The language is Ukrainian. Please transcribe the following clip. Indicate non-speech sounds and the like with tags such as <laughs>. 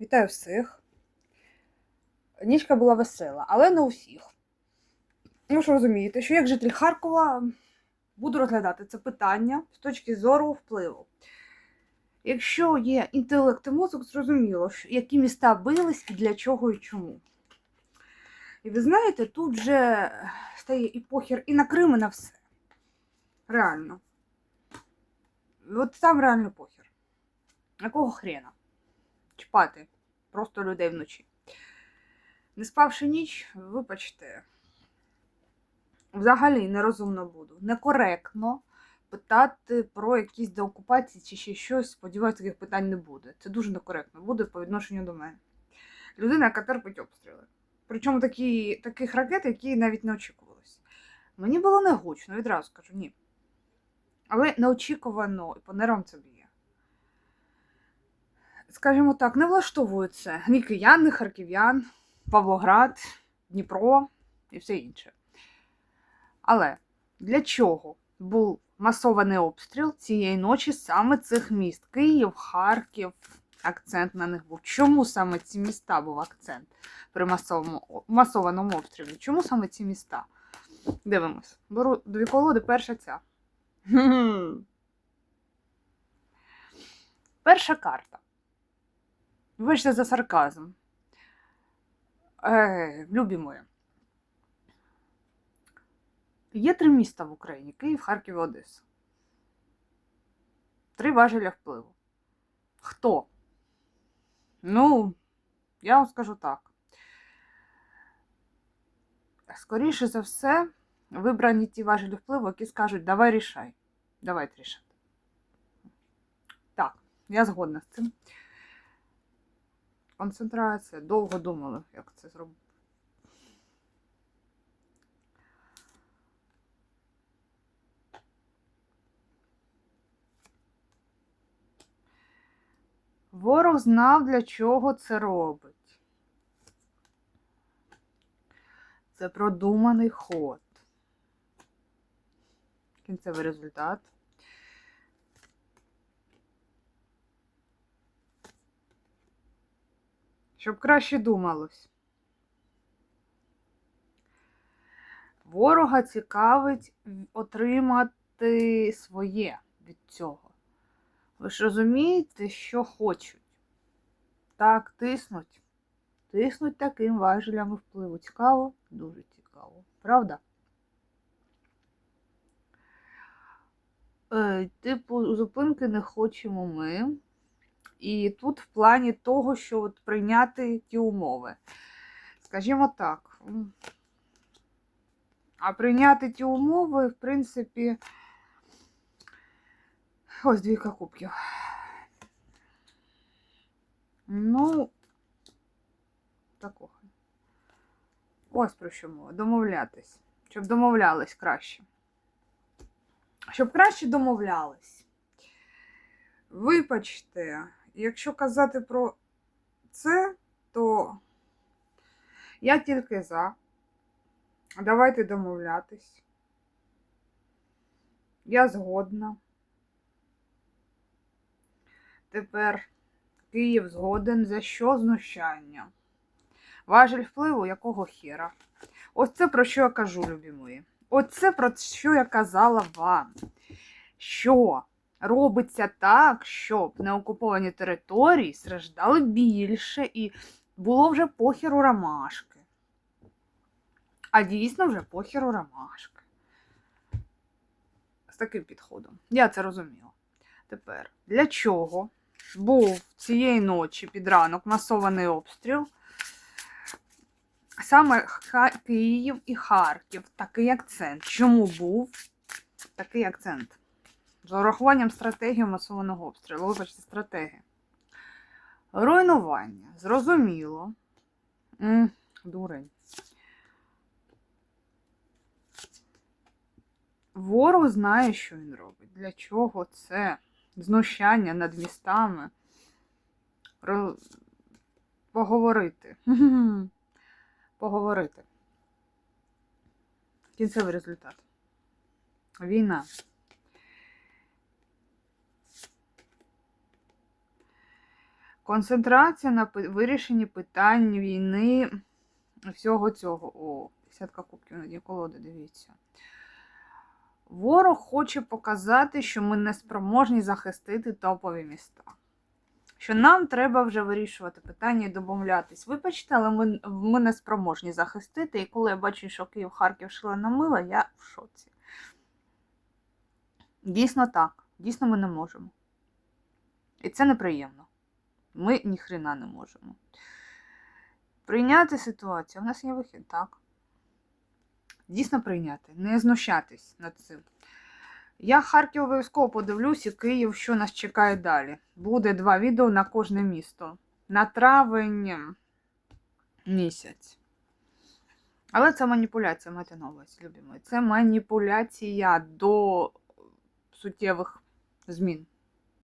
Вітаю всіх. Нічка була весела, але не у всіх. Ну розумієте, що як житель Харкова буду розглядати це питання з точки зору впливу. Якщо є інтелект і мозок, зрозуміло, які міста бились і для чого і чому. І ви знаєте, тут вже стає і похер, і на Крим, і на все. Реально. От там реально похер. Якого хрена? Чіпати просто людей вночі. Не спавши ніч, вибачте, взагалі нерозумно буду. Некоректно питати про якісь деокупації чи ще щось. Сподіваюся, таких питань не буде. Це дуже некоректно буде по відношенню до мене. Людина, яка терпить обстріли. Причому такі, таких ракет, які навіть не очікувалися. Мені було негучно, відразу кажу, ні. Але неочікувано і по нервам це б'є. Скажімо так, не влаштовують це ні киян, ні харків'ян, Павлоград, Дніпро і все інше. Але для чого був масований обстріл цієї ночі саме цих міст? Київ, Харків, акцент на них був. Чому саме ці міста був акцент при масовому, масованому обстрілі? Чому саме ці міста? Дивимось. Беру дві колоди, перша ця. Перша карта. Вибачте за сарказм. Е, любі мої. Є три міста в Україні: Київ, Харків і Одеса. Три важеля впливу. Хто? Ну, я вам скажу так. Скоріше за все, вибрані ті важелі впливу, які скажуть, давай рішай. Давайте рішати. Так, я згодна з цим. Концентрація. Довго думали, як це зробити. Ворог знав, для чого це робить. Це продуманий ход. Кінцевий результат. Щоб краще думалось. Ворога цікавить отримати своє від цього. Ви ж розумієте, що хочуть? Так, тиснуть. Тиснуть таким важелями впливу. Цікаво? Дуже цікаво. Правда? Е, типу, зупинки не хочемо ми. І тут в плані того, що от прийняти ті умови. Скажімо так. А прийняти ті умови, в принципі, ось двійка кубків. Ну, такого. Ось про що мова. Домовлятись. Щоб домовлялись краще. Щоб краще домовлялись. Вибачте, якщо казати про це, то я тільки за. Давайте домовлятись. Я згодна. Тепер Київ згоден за що знущання? Важель впливу якого хера? Ось це про що я кажу, любі мої. Оце про що я казала вам. Що робиться так, щоб неокуповані території страждали більше і було вже похеру ромашки. А дійсно вже похеру ромашки. З таким підходом. Я це розуміла. Тепер, для чого був цієї ночі під ранок масований обстріл? Саме Київ і Харків. Такий акцент. Чому був такий акцент? З урахуванням стратегії масованого обстрілу. Вибачте, стратегія. Руйнування. Зрозуміло. М, дурень. Ворог знає, що він робить. Для чого це? Знущання над містами. Ро... Поговорити. <laughs> Поговорити. Кінцевий результат. Війна. Концентрація на вирішенні питань війни всього цього. О, десятка кубків на колоди, дивіться. Ворог хоче показати, що ми не спроможні захистити топові міста. Що нам треба вже вирішувати питання і домовлятись. Вибачте, але ми, ми не спроможні захистити. І коли я бачу, що Київ, Харків шалена мила, я в шоці. Дійсно так. Дійсно, ми не можемо. І це неприємно. Ми ніхрена не можемо. Прийняти ситуацію. У нас є вихід, так. Дійсно прийняти, не знущатись над цим. Я Харків обов'язково подивлюсь і Київ, що нас чекає далі. Буде два відео на кожне місто. На травень місяць. Але це маніпуляція, майте на увазі, любі. Це маніпуляція до суттєвих змін.